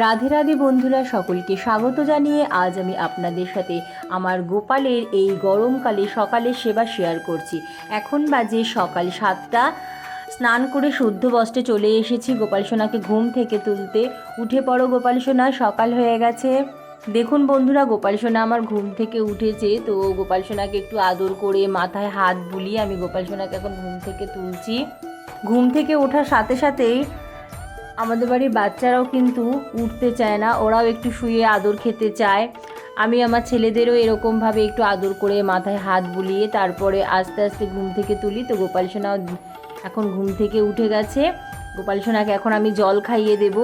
রাধে রাধে বন্ধুরা, সকলকে স্বাগত জানিয়ে আজ আমি আপনাদের সাথে আমার গোপালের এই গরমকালে সকালের সেবা শেয়ার করছি। এখন বাজে সকাল সাতটা। স্নান করে শুদ্ধ বস্ত্রে চলে এসেছি গোপাল সোনাকে ঘুম থেকে তুলতে। উঠে পড়ো গোপাল সোনা, সকাল হয়ে গেছে। দেখুন বন্ধুরা, গোপাল সোনা আমার ঘুম থেকে উঠেছে, তো গোপাল সোনাকে একটু আদর করে মাথায় হাত বুলিয়ে আমি গোপাল সোনাকে এখন ঘুম থেকে তুলছি। ঘুম থেকে ওঠার সাথে সাথেই আমাদের বাড়ির বাচ্চারাও কিন্তু উঠতে চায় না, ওরাও একটু শুয়ে আদর খেতে চায়। আমি আমার ছেলেদেরও এরকমভাবে একটু আদর করে মাথায় হাত বুলিয়ে তারপরে আস্তে আস্তে ঘুম থেকে তুলি। তো গোপাল সোনাও এখন ঘুম থেকে উঠে গেছে। গোপাল সোনাকে এখন আমি জল খাইয়ে দেব।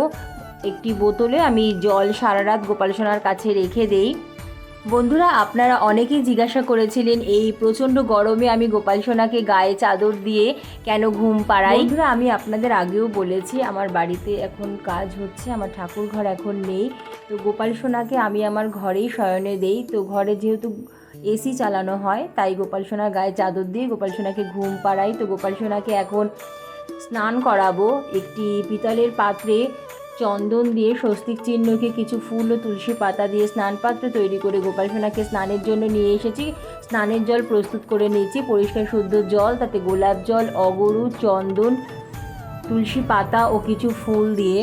একটি বোতলে আমি জল সারা রাত গোপাল সোনার কাছে রেখে দেই। বন্ধুরা, আপনারা অনেকেই জিজ্ঞাসা করেছিলেন, এই প্রচণ্ড গরমে আমি গোপাল সোনাকে গায়ে চাদর দিয়ে কেন ঘুম পাড়াই? বন্ধুরা, আমি আপনাদের আগেও বলেছি, আমার বাড়িতে এখন কাজ হচ্ছে, আমার ঠাকুর ঘর এখন নেই। তো গোপাল সোনাকে আমি আমার ঘরেই শয়নে দেই। তো ঘরে যেহেতু এসি চালানো হয়, তাই গোপাল সোনার গায়ে চাদর দিয়ে গোপাল সোনাকে ঘুম পাড়াই। তো গোপাল সোনাকে এখন স্নান করাবো একটি পিতলের পাত্রে। চন্দন দিয়ে স্বস্তিক চিহ্নকে কিছু ফুল ও তুলসী পাতা দিয়ে স্নান পাত্র তৈরি করে গোপাল সোনাকে স্নানের জন্য নিয়ে এসেছি। স্নানের জল প্রস্তুত করে নিয়েছি। পরিষ্কার শুদ্ধ জল, তাতে গোলাপ জল, অগরু, চন্দন, তুলসী পাতা ও কিছু ফুল দিয়ে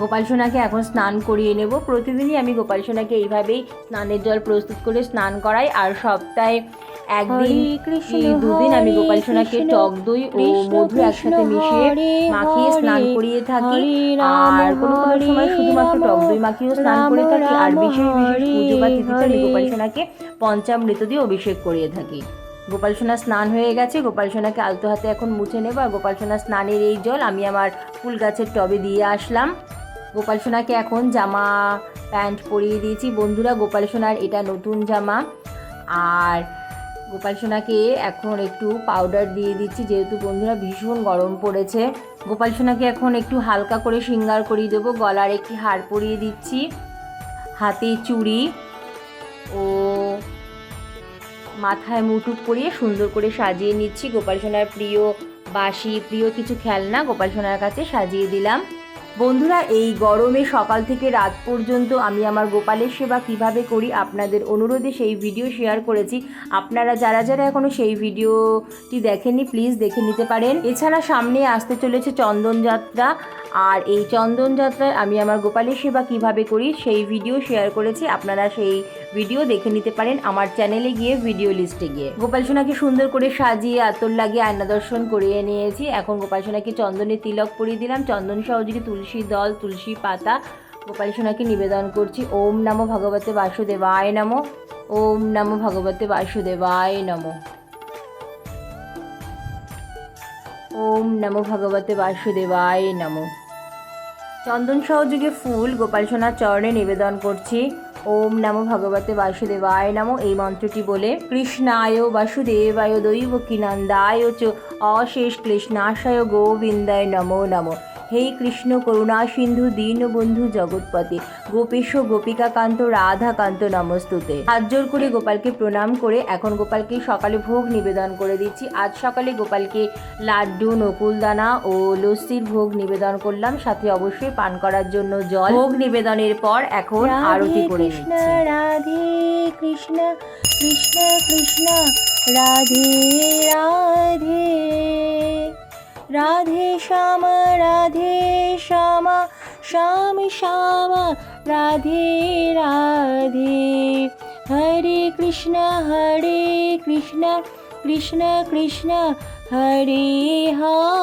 গোপাল সোনাকে এখন স্নান করিয়ে নেব। প্রতিদিনই আমি গোপাল সোনাকে এইভাবেই স্নানের জল প্রস্তুত করে স্নান করাই। আর সপ্তাহে একদিন দুদিন আমি গোপাল সোনাকে টক দই ও মধু একসাথে মিশিয়ে মাখিয়ে স্নান করিয়ে থাকি। আর কোনো কোনো সময় শুধুমাত্র টক দই মাখিয়েও স্নান করে থাকি আর বিশেষ বিশেষ পুজো বা তিথিতে আমি গোপাল সোনাকে পঞ্চামৃত দিয়ে অভিষেক করিয়ে থাকি। গোপাল সোনা স্নান হয়ে গেছে গোপাল সোনাকে আলতো হাতে এখন মুছে নেব আর গোপাল সোনা স্নানের এই জল আমি আমার ফুল গাছের টবে দিয়ে আসলাম। গোপাল সোনাকে এখন জামা প্যান্ট পরিয়ে দিয়েছি। বন্ধুরা গোপাল সোনার এটা নতুন জামা। আর গোপাল সোনাকে এখন একটু পাউডার দিয়ে দিচ্ছি, যেহেতু বন্ধুরা ভীষণ গরম পড়েছে। গোপাল সোনাকে এখন একটু হালকা করে শৃঙ্গার করিয়ে দেবো, গলার একটি হার পরিয়ে দিচ্ছি। হাতে চুড়ি ও মাথায় মুটুক পরিয়ে সুন্দর করে সাজিয়ে নিচ্ছি। গোপাল সোনার প্রিয় বাসি প্রিয় কিছু খেলনা গোপাল সোনার কাছে সাজিয়ে দিলাম। বন্ধুরা, এই গরমে সকাল থেকে রাত পর্যন্ত আমি আমার গোপালের সেবা কীভাবে করি আপনাদের অনুরোধে সেই ভিডিও শেয়ার করেছি। আপনারা যারা যারা এখনও সেই ভিডিওটি দেখেননি প্লিজ দেখে নিতে পারেন। এছাড়া সামনে আসতে চলেছে চন্দনযাত্রা আর এই চন্দনযাত্রায় আমি আমার গোপালের সেবা কীভাবে করি সেই ভিডিও শেয়ার করেছি। আপনারা সেই ভিডিও দেখে নিতে পারেন আমার চ্যানেলে গিয়ে ভিডিও লিস্টে গিয়ে। গোপাল সোনাকে সুন্দর করে সাজিয়ে, আতর লাগিয়ে, আয়না দর্শন করিয়ে নিয়েছি। এখন গোপাল সোনাকে চন্দনে তিলক পরিয়ে দিলাম। চন্দন সহযোগী তুলসী দল, তুলসী পাতা গোপাল সোনাকে নিবেদন করছি। ওম নমো ভগবতে বাসুদেবায় নমো। ওম নমো ভগবতে বাসুদেবায় নমো। ওম নমো ভগবতে বাসুদেবায় নমো। চন্দন সহযোগে ফুল গোপাল সোনার চরণে নিবেদন করছি। ওম নমো ভগবতে বাসুদেবায় নমো। এই মন্ত্রটি বলে, কৃষ্ণায় বাসুদেবায় দৈব কিনন্দায় চ অশেষ কৃষ্ণাশয় গোবিন্দায় নমো নমো। হে কৃষ্ণ করুণা সিন্ধু দীনবন্ধু জগৎপতি। গোপেশ গোপিকাকান্ত রাধাকান্ত নমস্তুতে। হাত জোর করে গোপালকে প্রণাম করে এখন গোপালকে সকালে ভোগ নিবেদন করে দিচ্ছি। আজ সকালে গোপালকে লাড্ডু নকুলদানা ও লস্যির ভোগ নিবেদন করলাম। সাথে অবশ্যই পান করার জন্য জল। ভোগ নিবেদনের পর এখন আরতি করে কৃষ্ণ রাধে কৃষ্ণ কৃষ্ণ কৃষ্ণ রাধে রাধে। রাধে শ্যাম রাধে শ্যাম শ্যাম শ্যাম, রাধে রাধে। হরে কৃষ্ণ হরে কৃষ্ণ কৃষ্ণ কৃষ্ণ, হরে হরে।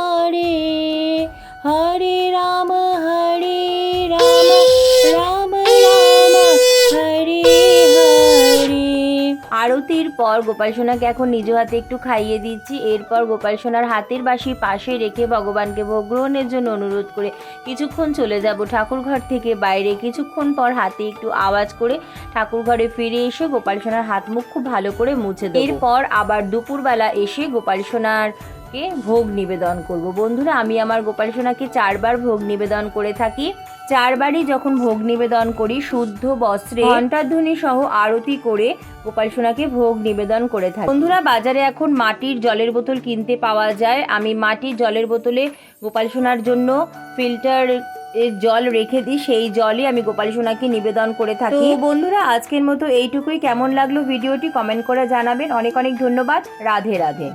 আরতির পর গোপাল সোনাকে এখন নিজ হাতে একটু খাইয়ে দিচ্ছি। এরপর গোপাল সোনার হাতের বাসি পাশে রেখে ভগবানকে ভোগ গ্রহণের জন্য অনুরোধ করে কিছুক্ষণ চলে যাব ঠাকুর ঘর থেকে বাইরে। কিছুক্ষণ পর হাতে একটু আওয়াজ করে ঠাকুর ঘরে ফিরে এসে গোপাল সোনার হাত মুখ খুব ভালো করে মুছে দেবো। এরপর আবার দুপুরবেলা এসে গোপাল সোনার কে ভোগ নিবেদন করব। বন্ধুরা, আমি আমার গোপাল সোনাকে চারবার ভোগ নিবেদন করে থাকি। চারবারই যখন ভোগ নিবেদন করি, শুদ্ধ বস্ত্রে ঘণ্টাধ্বনি সহ আরতি করে গোপাল সোনাকে ভোগ নিবেদন করে থাকি। বন্ধুরা, বাজারে এখন মাটির জলের বোতল কিনতে পাওয়া যায়। আমি মাটির জলের বোতলে গোপাল সোনার জন্য ফিল্টার জল রেখে দিই। সেই জলই আমি গোপাল সোনাকে নিবেদন করে থাকি। বন্ধুরা, আজকের মতো এইটুকুই। কেমন লাগল ভিডিওটি কমেন্ট করে জানাবেন। অনেক অনেক ধন্যবাদ। রাধে রাধে।